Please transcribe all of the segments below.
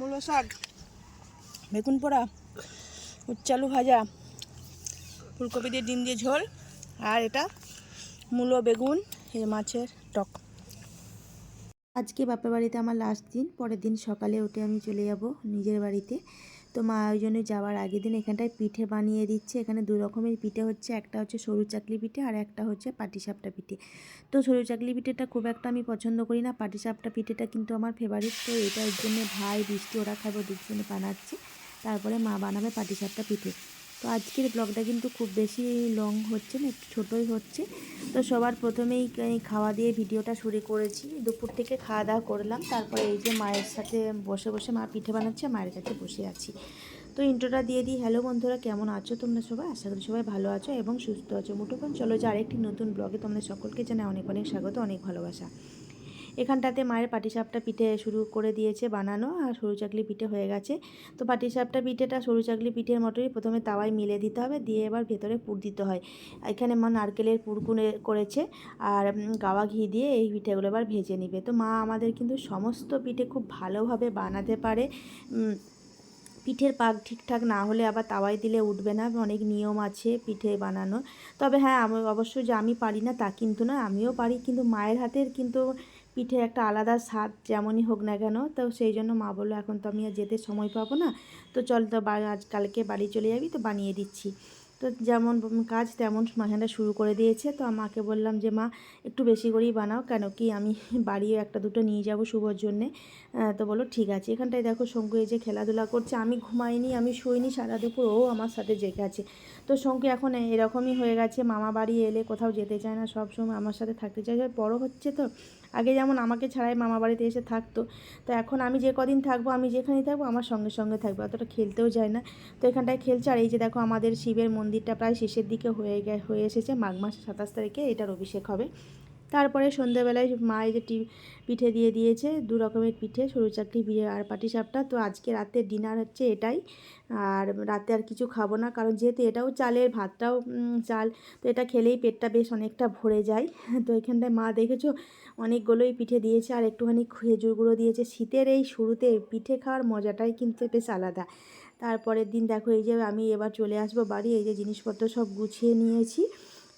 মূলো শাক, বেগুন পোড়া, উচ্চালু ভাজা, ফুলকপি দিয়ে ডিম দিয়ে ঝোল, আর এটা মূলো বেগুন, এই মাছের টক। আজকে বাপের বাড়িতে আমার লাস্ট দিন, পরের দিন সকালে উঠে আমি চলে যাব নিজের বাড়িতে। তো মা ওই যাওয়ার আগের দিন এখানটায় পিঠে বানিয়ে দিচ্ছে। এখানে দু রকমের পিঠে হচ্ছে, একটা হচ্ছে সরু চাকলি পিঠে আর একটা হচ্ছে পাটিসাপটা পিঠে। তো সরু চাকলি পিঠেটা খুব একটা আমি পছন্দ করি না পাটিসাপটা পিঠেটা কিন্তু আমার ফেভারিট তো এটার জন্য ভাই, বৃষ্টি ওরা খাবে, ওদের জন্য বানাচ্ছে। তারপরে মা বানাবে পাটিসাপটা পিঠে। তো আজকের ব্লগটা কিন্তু খুব বেশি লং হচ্ছে না, একটু ছোটোই হচ্ছে। তো সবার প্রথমেই খাওয়া দিয়ে ভিডিওটা শুরু করেছি। দুপুর থেকে খাওয়া দাওয়া করলাম, তারপরে এই যে মায়ের সাথে বসে বসে মা পিঠে বানাচ্ছে, মায়ের কাছে বসে আছি। তো ইন্ট্রোটা দিয়ে দিই। হ্যালো বন্ধুরা, কেমন আছো তোমরা সবাই? আশা করি সবাই ভালো আছো এবং সুস্থ আছো। মুঠোফোন চলো যে আরেকটি নতুন ব্লগে তোমাদের সকলকে জানাই অনেক অনেক স্বাগত, অনেক ভালোবাসা। এখানটাতে মায়ের পাটিসাপটা পিঠে শুরু করে দিয়েছে বানানো আর সরু চাকলি পিঠে হয়ে গেছে। তো পাটিসাপটা পিঠেটা সরু চাকলি পিঠের মতোই প্রথমে তাওয়ায় মিলে দিতে হবে, দিয়ে এবার ভেতরে পুর দিতে হয়। এখানে মা নারকেলের পুর করেছে আর গাওয়া ঘি দিয়ে এই পিঠেগুলো এবার ভেজে নিবে। তো মা আমাদের কিন্তু সমস্ত পিঠে খুব ভালোভাবে বানাতে পারে। পিঠের পাক ঠিকঠাক না হলে আবার তাওয়ায় দিলে উঠবে না, অনেক নিয়ম আছে পিঠে বানানো তবে হ্যাঁ আমি অবশ্য যে আমি পারি না তা কিন্তু না আমিও পারি। কিন্তু মায়ের হাতের কিন্তু পিঠে একটা আলাদা স্বাদ যেমনই হোক না কেন, তো সেই জন্য মা বলল, এখন তো আমি আর যেতে সময় পাবো না। তো চল তো আজ কালকে বাড়ি চলে যাবি, তো বানিয়ে দিচ্ছি। তো যেমন কাজ তেমন মাখানটা শুরু করে দিয়েছে। তো মাকে বললাম যে, মা, একটু বেশি করেই বানাও, কেন কি আমি বাড়িও একটা দুটো নিয়ে যাব শুভর জন্যে। তো বলো ঠিক আছে। এখানটায় দেখো শঙ্কু এই যে খেলাধুলা করছে, আমি ঘুমাইনি, আমি শুইনি, সারা দুপুর ও আমার সাথে জেগে আছে। তো শঙ্কু এখন এরকমই হয়ে গেছে, মামা বাড়ি এলে কোথাও যেতে চায় না, সব সময় আমার সাথে থাকতে চায়। বড় হচ্ছে তো, আগে যেমন আমাকে ছাড়াই মামা বাড়িতে এসে থাকতো, তো এখন আমি যে কদিন থাকব, আমি যেখানেই থাকব, আমার সঙ্গে সঙ্গে থাকব, অতটা খেলতেও যায় না। তো এখানটায় খেলছে, আর এই যে দেখো আমাদের শিবের মন্দিরটা প্রায় শেষের দিকে হয়ে গে, হয়ে এসেছে। মাঘ মাসের সাতাশ তারিখে এটার অভিষেক হবে। তারপরে সন্ধ্যেবেলায় মা এই যে টি পিঠে দিয়ে দিয়েছে, দু রকমের পিঠে, সরু চাকরি পিঠে আর পাটি সাপটা। তো আজকে রাতের ডিনার হচ্ছে এটাই। আর রাতে আর কিছু খাব না, কারণ যেহেতু এটাও চালের ভাতটাও চাল, তো এটা খেলেই পেটটা বেশ অনেকটা ভরে যায়। তো এখানটায় মা দেখেছ, অনেকগুলোই পিঠে দিয়েছে, আর একটুখানি খেজুর গুঁড়ো দিয়েছে। শীতের এই শুরুতে পিঠে খাওয়ার মজাটাই কিন্তু বেশ আলাদা। তারপরের দিন দেখো, এই যে আমি এবার চলে আসব বাড়ি, এই যে জিনিসপত্র সব গুছিয়ে নিয়েছি।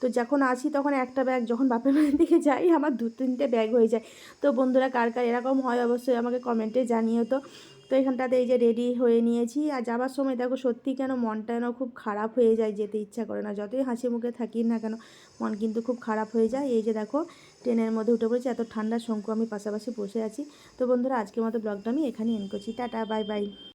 তো যখন আসি তখন একটা ব্যাগ যখন বাপের বাড়ির দিকে যাই, আমার দু তিনটে ব্যাগ হয়ে যায়। তো বন্ধুরা কার কার এরকম হয় অবশ্যই আমাকে কমেন্টে জানিও তো। তো এখানটাতে এই যে রেডি হয়ে নিয়েছি। আর যাবার সময় দেখো সত্যি কেন মনটা যেন খুব খারাপ হয়ে যায়, যেতে ইচ্ছা করে না। যতই হাসি মুখে থাকি না কেন, মন কিন্তু খুব খারাপ হয়ে যায়। এই যে দেখো, ট্রেনের মধ্যে উঠে পড়েছি, এত ঠান্ডা শঙ্কু আমি পাশাপাশি বসে আছি। তো বন্ধুরা আজকের মতো ব্লগটা আমি এখানে এন করছি। Tata bye bye